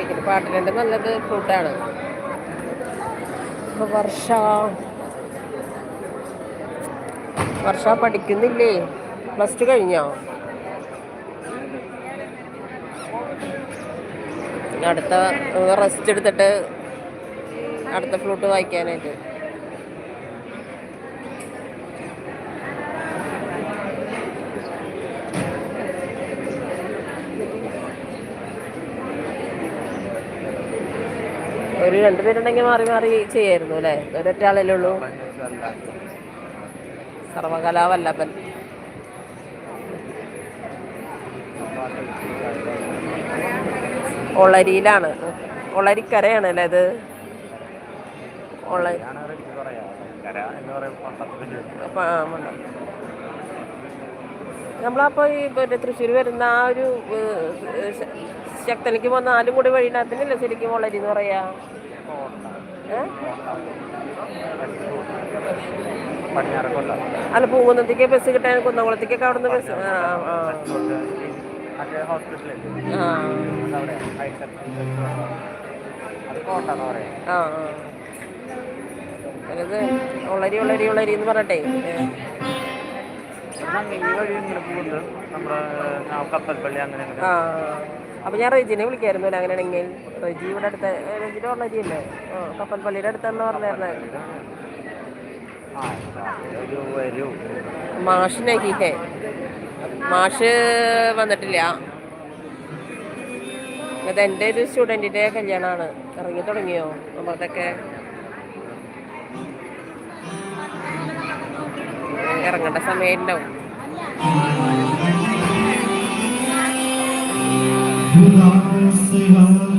നന്നായിട്ട് പാട്ടിലുണ്ട് നല്ലത് ഫ്രൂട്ടാണ് വർഷ വർഷ പഠിക്കുന്നില്ലേ? പ്ലസ് ടു കഴിഞ്ഞോ? അടുത്ത റെസ്റ്റ് എടുത്തിട്ട് അടുത്ത ഫ്ലൂട്ട് വായിക്കാനായിട്ട്. ഒരു രണ്ടുപേരുണ്ടെങ്കിൽ മാറി മാറി ചെയ്യായിരുന്നു അല്ലേ? ഒരൊറ്റ ആളല്ലേ ഉള്ളൂ. സർവകലാവല്ലപ്പൻ ഒളരിയിലാണ്. ഒളരിക്കരയാണ് അല്ലേ ഉണ്ട്. നമ്മളപ്പോ ഈ തൃശ്ശൂർ വരുന്ന ആ ഒരു ശക്തനിക്ക് പോകുന്ന നാലും കൂടി വഴിനകത്തിനല്ലേ ശരിക്കും വളരി എന്ന് പറയാ? അല്ല പൂങ്കുന്നത്തേക്ക് ബസ് കിട്ടാൻ കുന്നംകുളത്തേക്കൊക്കെ അവിടുന്ന് ബസ് ആ അത് ഉള്ളരി ഉള്ളരി ഉള്ളരി എന്ന് പറഞ്ഞിട്ടേ ഈ വഴി ഇങ്ങനെ പോകുന്നുണ്ട് നമ്മുടെ ആ. കപ്പൽപ്പള്ളി അങ്ങനെ ആ ഞാൻ റെജിനെ വിളിക്കായിരുന്നു. അങ്ങനെയാണെങ്കിൽ റെജി ഇവിടെ അടുത്ത ഉള്ളരി അല്ലേ കപ്പൽപ്പള്ളിയുടെ അടുത്തെന്ന് പറഞ്ഞായിരുന്നു. മാഷിനെ മാഷ് വന്നിട്ടില്ല. അത് എന്റെ ഒരു സ്റ്റുഡന്റിന്റെ കല്യാണമാണ്. ഇറങ്ങി തുടങ്ങിയോ? നമ്മളതൊക്കെ ഇറങ്ങേണ്ട സമയം ഉണ്ടാവും. ആ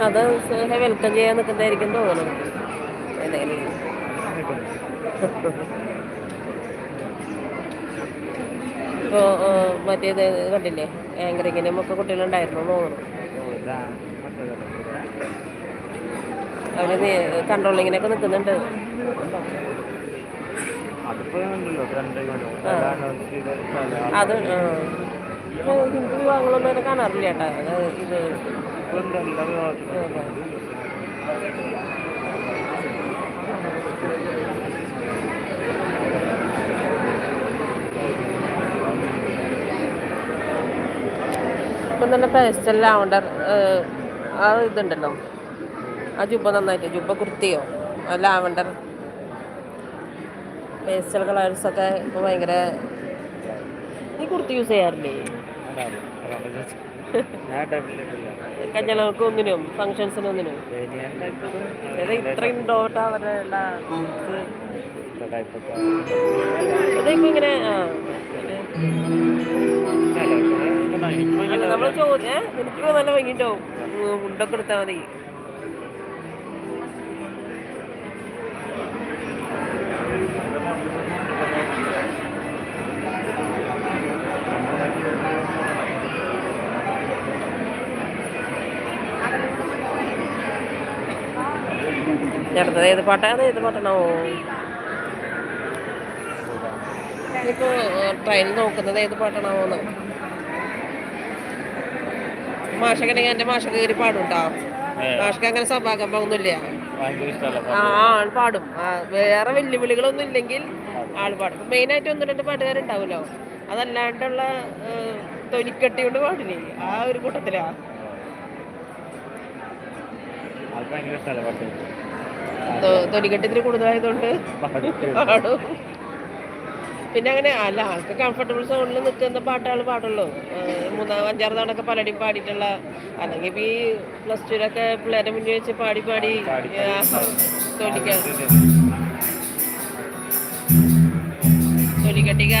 കഥ സ്നേഹ വെൽക്കം ചെയ്യാൻ നിൽക്കുന്നതായിരിക്കും തോന്നുന്നു. ഏതായാലും ഇപ്പോൾ മറ്റേത് കണ്ടില്ലേ? ആങ്കറിങ്ങിനും ഒക്കെ കുട്ടികളുണ്ടായിരുന്നു തോന്നുന്നു. അവർ കൺട്രോളിങ്ങിനൊക്കെ നിൽക്കുന്നുണ്ട്. അത് ഹിന്ദു വിഭാഗങ്ങളൊന്നും അങ്ങനെ കാണാറില്ല അത് ഇത്. ഇപ്പം തന്നെ പേസ്റ്റൽ ലാവണ്ടർ ആ ഇതുണ്ടല്ലോ. ആ ജുബ നന്നായിട്ട് ജുബ കുർത്തിയോ ലാവണ്ടർ. പേസ്റ്റൽ കളേഴ്സൊക്കെ ഇപ്പോൾ ഭയങ്കര നീ കുർത്തി യൂസ് ചെയ്യാറില്ലേ. ഒന്നിനും കല്യാണങ്ങൾക്ക് ഒന്നിനും. ഫങ്ഷൻസിനൊന്നിനും ഇത്? ഇത്രയും ഡോട്ട് അവരുടെ ഇങ്ങനെ നമ്മൾ ചോദ്യം എനിക്ക് നല്ല ഭംഗിണ്ടാവും ഫുഡൊക്കെ എടുത്താൽ മതി. അടുത്തത് ഏത് പാട്ടാണ് ഏത് പാട്ടാണോ? ഇപ്പോൾ ട്രെയിൻ നോക്കുന്നത് ഏത് പാട്ടാണാവോന്ന് മാഷക്കണെങ്കിൽ എന്റെ മാഷക്ക് കയറി പാടും കേട്ടോ മാഷക്ക് അങ്ങനെ സഭാകമ്പൊന്നുമില്ല ഒന്നുമില്ല ആ ആൾ പാടും. വേറെ വെല്ലുവിളികളൊന്നും ഇല്ലെങ്കിൽ ആൾ പാടും. മെയിൻ ആയിട്ട് ഒന്ന് രണ്ട് പാട്ടുകാരുണ്ടാവുമല്ലോ. അതല്ലാണ്ടുള്ള തൊലിക്കട്ടി കൊണ്ട് പാടില്ലേ? ആ ഒരു കൂട്ടത്തിലാ. തൊലിക്കട്ടി ഇത്തിരി കൂടുതലായതുകൊണ്ട് പാടും. പിന്നെ അങ്ങനെ അല്ല ആൾക്ക് കംഫർട്ടബിൾ സോണിൽ നിൽക്കുന്ന പാട്ടുകൾ പാടുള്ളൂ. മൂന്നാം അഞ്ചാറ് തവണയൊക്കെ പലടി പാടിയിട്ടുള്ള അല്ലെങ്കിൽ ഇപ്പം ഈ പ്ലസ് ടുവിലൊക്കെ പിള്ളേരെ മുന്നിൽ വെച്ച് പാടി പാടി തൊലിക്ക തൊലിക്കട്ടിക്ക്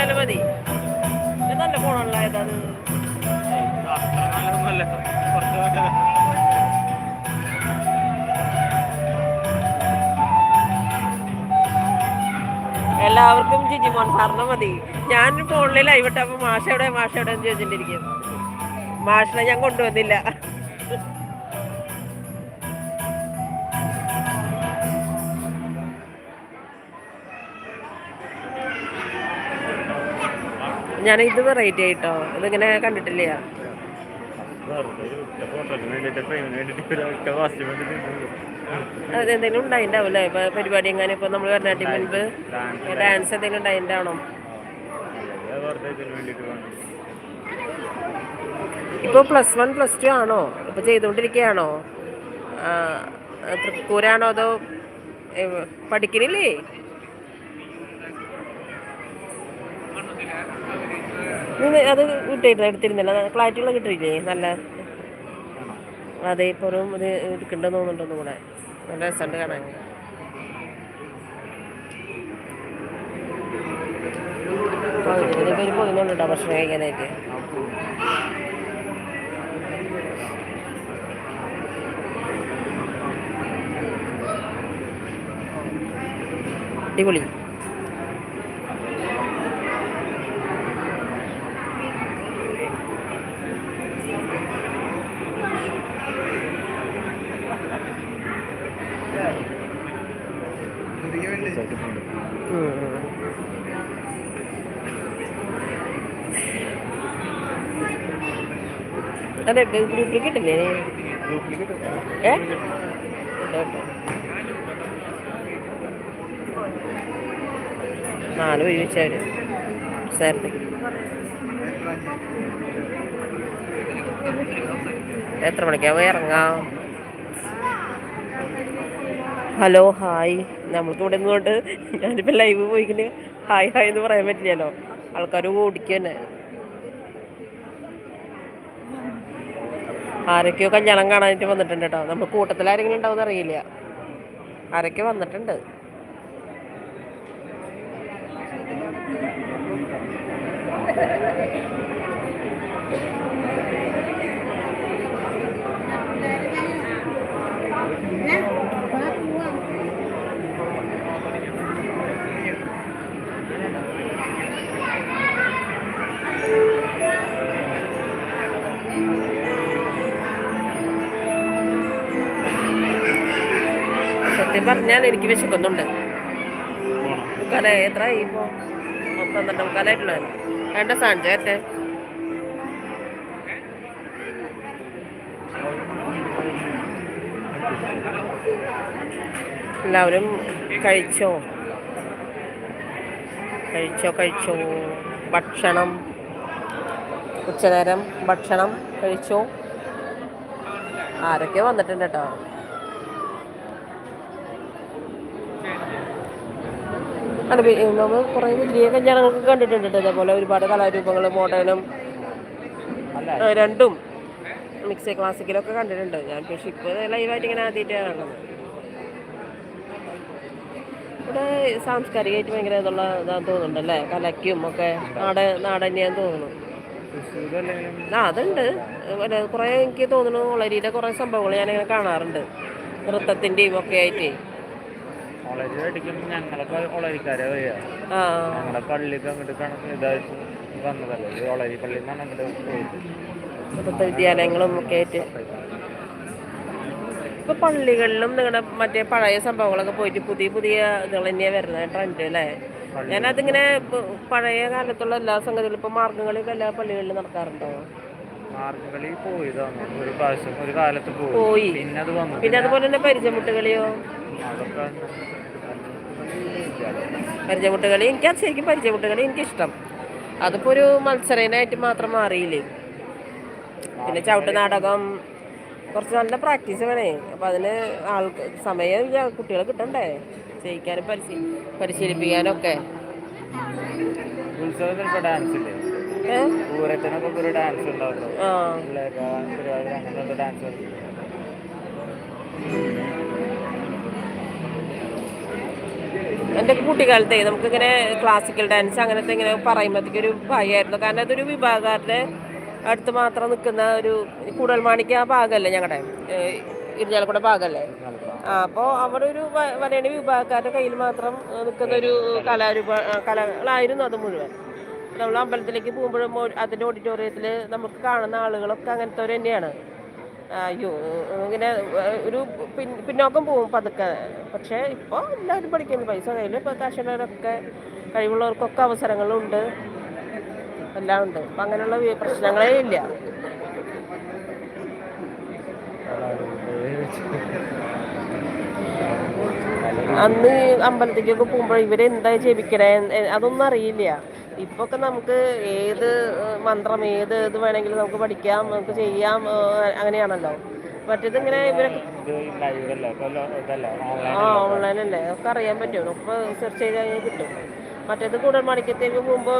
കിട്ടാലും മതി. നല്ല കുറച്ച് എല്ലാവർക്കും ജിജിമോൻ സാറിന് മതി. ഞാൻ ഫോണിൽ ലൈവ് ഇട്ടപ്പോൾ മാഷ എവിടെ മാഷ എവിടെ എന്ന് ചോദിച്ചിട്ടിരിക്കും മാഷിനെ ഞാൻ കൊണ്ടുവന്നില്ല. ഞാൻ ഇത് വെറൈറ്റി ആയിട്ടോ? ഇതിങ്ങനെ കണ്ടിട്ടില്ല? അതെന്തെങ്കിലും ഉണ്ടായിണ്ടാവൂലേ ഇപ്പൊ പരിപാടി എങ്ങനെ? ഇപ്പൊ നമ്മൾ വരണാട്ടി മുൻപ് ഡാൻസ് എന്തെങ്കിലും ഉണ്ടായിണ്ടാവണം. ഇപ്പോൾ പ്ലസ് വൺ പ്ലസ് ടു ആണോ? ഇപ്പോൾ ചെയ്തുകൊണ്ടിരിക്കുകയാണോ? തൃക്കൂരാണോ അതോ പഠിക്കണില്ലേ? അത് കിട്ടിയിട്ട് എടുത്തിരുന്നില്ല. ഉള്ള കിട്ടിയില്ലേ നല്ല അതെ ഇപ്പോഴും ഇത് എടുക്കണ്ടെന്ന് തോന്നുന്നുണ്ട് കൂടെ നല്ല രസമുണ്ട് കാണാൻ. ഇതിനൊക്കെ ഭക്ഷണം കഴിക്കാനായിട്ട്? അടിപൊളി. അതെ ഗ്രൂപ്പിൽ കിട്ടില്ലേ ഏ. നാല് പേര് വെച്ചവര് സാറിന് എത്ര മണിക്കാ പോയി ഇറങ്ങാം? Hello hi. നമ്മൾക്ക് ഇവിടെ നിന്നുകൊണ്ട് ഞാനിപ്പോൾ ലൈവ് പോയിക്കിന് ഹായ് ഹായ് എന്ന് പറയാൻ പറ്റില്ലല്ലോ. ആൾക്കാർ ഓടിക്കുക തന്നെ ആരൊക്കെയോ കല്യാണം കാണാനായിട്ട് വന്നിട്ടുണ്ട് കേട്ടോ. നമ്മൾ കൂട്ടത്തിൽ ആരെങ്കിലും ഉണ്ടാവും അറിയില്ല. ആരൊക്കെ വന്നിട്ടുണ്ട്. സത്യം പറഞ്ഞാൽ എനിക്ക് വിശക്കുന്നുണ്ട്. കല എത്ര ഇപ്പോൾ പന്ത്രണ്ട് മുക്കാലായിട്ടുള്ള വേണ്ട സഞ്ചയത്തെ എല്ലാവരും കഴിച്ചോ? കഴിച്ചോ കഴിച്ചോ? ഭക്ഷണം. ഉച്ചനേരം ഭക്ഷണം കഴിച്ചോ? ആരൊക്കെ വന്നിട്ടുണ്ട് കേട്ടോ. അല്ല നമ്മൾ കുറേ വലിയ ഞങ്ങൾക്ക് കണ്ടിട്ടുണ്ട് ഇതേപോലെ ഒരുപാട് കലാരൂപങ്ങൾ മോഡേണും അല്ല രണ്ടും മിക്സ് ക്ലാസിക്കലൊക്കെ കണ്ടിട്ടുണ്ട്. ഞാൻ പക്ഷെ ഇപ്പോൾ ലൈവായിട്ട് ഇങ്ങനെ ആദ്യമായിട്ടാണ് കാണുന്നത്. ഇവിടെ സാംസ്കാരികമായിട്ട് ഭയങ്കര ഇതുള്ള ഇതാന്ന് തോന്നുന്നുണ്ടല്ലേ കലയ്ക്കും ഒക്കെ നാടൻ നാടന്യാന്ന് തോന്നുന്നു. ആ അതുണ്ട്. കുറേ എനിക്ക് തോന്നുന്നു വളരിയുടെ കുറേ സംഭവങ്ങൾ ഞാനിങ്ങനെ കാണാറുണ്ട്. നൃത്തത്തിന്റെയും ഒക്കെ ആയിട്ട്. ഒളരി അടിക്കുമ്പോൾ ഞങ്ങളൊക്കെ ഒളരിക്കാരെ വരിക. ആ. ഞങ്ങളുടെ പള്ളിക്ക് അങ്ങോട്ട് കണക്ക് ഇതായിട്ട് വന്നതല്ലേ? ഈ ഒളരി പള്ളി എന്നാണ് അങ്ങോട്ട് പോയത്. വിദ്യാലയങ്ങളും ഒക്കെ ആയിട്ട്. ഇപ്പൊ പള്ളികളിലും നിങ്ങളുടെ മറ്റേ പഴയ സംഭവങ്ങളൊക്കെ പോയിട്ട് പുതിയ പുതിയ ഇതുകൾ തന്നെയാണ് വരുന്നത് ട്രെൻഡ് അല്ലേ? ഞാനതിങ്ങനെ പഴയ കാലത്തുള്ള എല്ലാ സംഗതികളും ഇപ്പൊ മാർഗങ്ങളിലൊക്കെ എല്ലാ പള്ളികളിലും നടക്കാറുണ്ടോ? മാർഗംകളി പോയതാണ് ഒരു പ്രാവശ്യം ഒരു കാലത്ത് പോയി. പിന്നെ അത് വന്നു. പിന്നെ അതുപോലെ തന്നെ പരിചയമുട്ടുകളിയോ? പരിചയമുട്ടുകളി. എനിക്ക് അത് ശരിക്കും പരിചയമുട്ടുകളി എനിക്കിഷ്ടം. അതിപ്പോ ഒരു മത്സരനായിട്ട് മാത്രം മാറിയില്ലേ? പിന്നെ ചവിട്ട് നാടകം. കുറച്ച് നല്ല പ്രാക്ടീസ് വേണേ. അപ്പം അതിന് ആൾക്ക് സമയം ഇല്ല. കുട്ടികളെ കിട്ടണ്ടേ? ചെയ്യിക്കാനും പരിശീ പരിശീലിപ്പിക്കാനൊക്കെ. ഒക്കെ ഉത്സവത്തിൽ ഡാൻസ് ഇല്ലേ? പൂരത്തിനൊക്കെ ഒരു ഡാൻസ് പരിപാടി അങ്ങനത്തെ ഡാൻസ് എന്റെ കുട്ടിക്കാലത്തെ നമുക്കിങ്ങനെ ക്ലാസിക്കൽ ഡാൻസ് അങ്ങനത്തെ ഇങ്ങനെ പറയുമ്പോഴത്തേക്ക് ഒരു ഭയമായിരുന്നു കാരണം അതൊരു വിഭാഗക്കാരുടെ അടുത്ത് മാത്രം നിൽക്കുന്ന ഒരു കൂടൽമാണിക്ക് ആ ഭാഗമല്ലേ ഞങ്ങളുടെ ഇരിഞ്ഞാലക്കുട ഭാഗമല്ലേ ആ അപ്പോൾ അവിടെ ഒരു വരേണ്ട വരേണി വിഭാഗക്കാരുടെ കയ്യിൽ മാത്രം നിൽക്കുന്ന ഒരു കലാരൂപ കലകളായിരുന്നു അത് മുഴുവൻ. നമ്മൾ അമ്പലത്തിലേക്ക് പോകുമ്പോഴും അതിന്റെ ഓഡിറ്റോറിയത്തിൽ നമുക്ക് കാണുന്ന ആളുകളൊക്കെ അങ്ങനത്തെ തന്നെയാണ്. അയ്യോ ഇങ്ങനെ ഒരു പിൻ പിന്നോക്കം പോകും പതുക്കെ. പക്ഷേ ഇപ്പോൾ എല്ലാവരും പഠിക്കുന്നു. പൈസ കയ്യിൽ ഇപ്പോൾ കാശുള്ളവരൊക്കെ കഴിവുള്ളവർക്കൊക്കെ അവസരങ്ങളുണ്ട്. എല്ലാം ഉണ്ട്. അപ്പം അങ്ങനെയുള്ള പ്രശ്നങ്ങളേ ഇല്ല. അന്ന് അമ്പലത്തിലേക്കൊക്കെ പോകുമ്പോൾ ഇവരെന്താ ജപിക്കണേ? അതൊന്നും അറിയില്ല. ഇപ്പൊ ഒക്കെ നമുക്ക് ഏത് മന്ത്രം ഏത് ഇത് വേണമെങ്കിലും നമുക്ക് പഠിക്കാം നമുക്ക് ചെയ്യാം അങ്ങനെയാണല്ലോ. മറ്റേത് ഇങ്ങനെ ഇവരൊക്കെ ഇതല്ല? ഓൺലൈൻ അല്ലേ ഓൺലൈനല്ലേ? ഒക്കെ അറിയാൻ പറ്റും. ഒക്കെ സെർച്ച് ചെയ്ത് കഴിഞ്ഞാൽ കിട്ടും. മറ്റേത് കൂടുതൽ മണിക്കത്തേക്ക് മുമ്പ്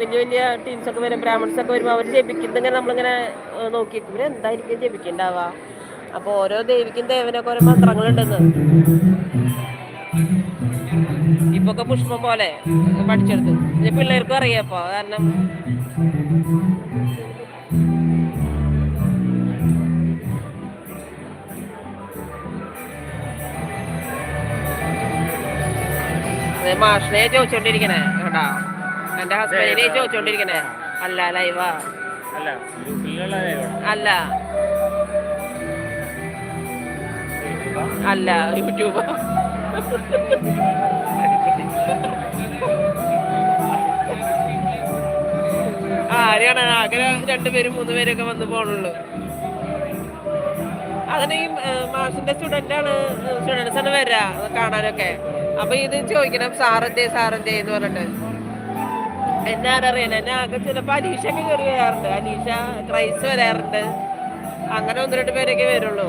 വലിയ വലിയ ടീംസ് ഒക്കെ വരും ബ്രാഹ്മൺസ് ഒക്കെ വരുമ്പോൾ അവർ ജപിക്കുന്നത് ഇങ്ങനെ നമ്മളിങ്ങനെ നോക്കി. ഇവരെന്തായിരിക്കും ജപിക്കണ്ടാവുക? അപ്പോൾ ഓരോ ദേവിക്കും ദേവനൊക്കെ ഓരോ മന്ത്രങ്ങളുണ്ടെന്ന്. ഇപ്പൊ ഒക്കെ പുഷ്പം പോലെ പഠിച്ചെടുത്തു. ഇനി പിള്ളേർക്കും അറിയാപ്പോ കാരണം മാഷിനെ ചോദിച്ചോണ്ടിരിക്കണേ കേട്ടാ എന്റെ ഹസ്ബൻഡിനെ ചോദിച്ചോണ്ടിരിക്കണേ. അല്ല ലൈവാ അല്ല. അല്ല യൂട്യൂബ്. ആരെയാണ് ആകെ രണ്ടുപേരും മൂന്ന് പേരൊക്കെ വന്ന് പോണുള്ളൂ. അതിന് ഈ മാഷിന്റെ സ്റ്റുഡന്റ് ആണ് സ്റ്റുഡൻസ് ആണ് വരാ കാണാനൊക്കെ. അപ്പൊ ഇത് ചോദിക്കണം സാറെന്തേ സാറെന്തേ എന്ന് പറഞ്ഞിട്ട്. എന്നെ ആരറിയണം? എന്നെ ആകെ ചിലപ്പോ അനീഷ ഒക്കെ കയറി വരാറുണ്ട്. അനീഷ ക്രൈസ് വരാറുണ്ട്. അങ്ങനെ ഒന്ന് രണ്ട് പേരൊക്കെ വരുള്ളൂ.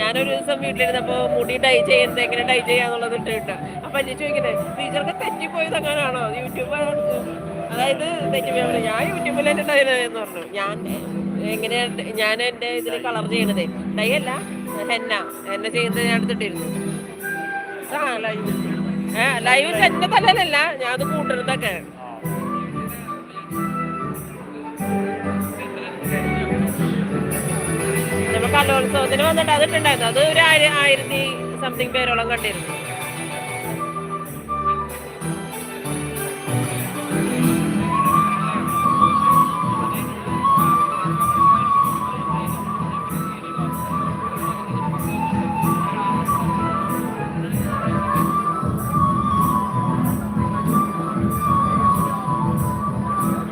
ഞാനൊരു ദിവസം വീട്ടിലിരുന്നപ്പോ മുടി ഡൈ ചെയ്യുന്നത് എങ്ങനെ ഡൈ ചെയ്യാന്നുള്ളത് ഇട്ടിട്ട് അപ്പൊ അനീഷ് ചോദിക്കണേ ടീച്ചർക്ക് തെറ്റിപ്പോയത് അങ്ങനെയാണോ യൂട്യൂബ് അതായത് ഞാൻ യൂട്യൂബിൽ എന്റെ ഡൈ എന്ന് പറഞ്ഞു. ഞാൻ എങ്ങനെയാ ഞാൻ എന്റെ ഇതിൽ കളർ ചെയ്യണത്. ഡൈ അല്ല ഹെന്ന. ഹെന്ന ചെയ്യുന്നത് ഞാൻ എടുത്തിട്ടിരുന്നു. ആ ലൈവ് ഏ ലൈവ് എന്റെ തലയിലല്ല ഞാൻ അത് കൂട്ടരുതൊക്കെ നമ്മൾ കലോത്സവത്തിന് വന്നിട്ട് അതിട്ടുണ്ടായിരുന്നു അത് ഒരു ആയിരം ആയിരത്തി സംതിങ് പേരോളം കണ്ടിരുന്നു.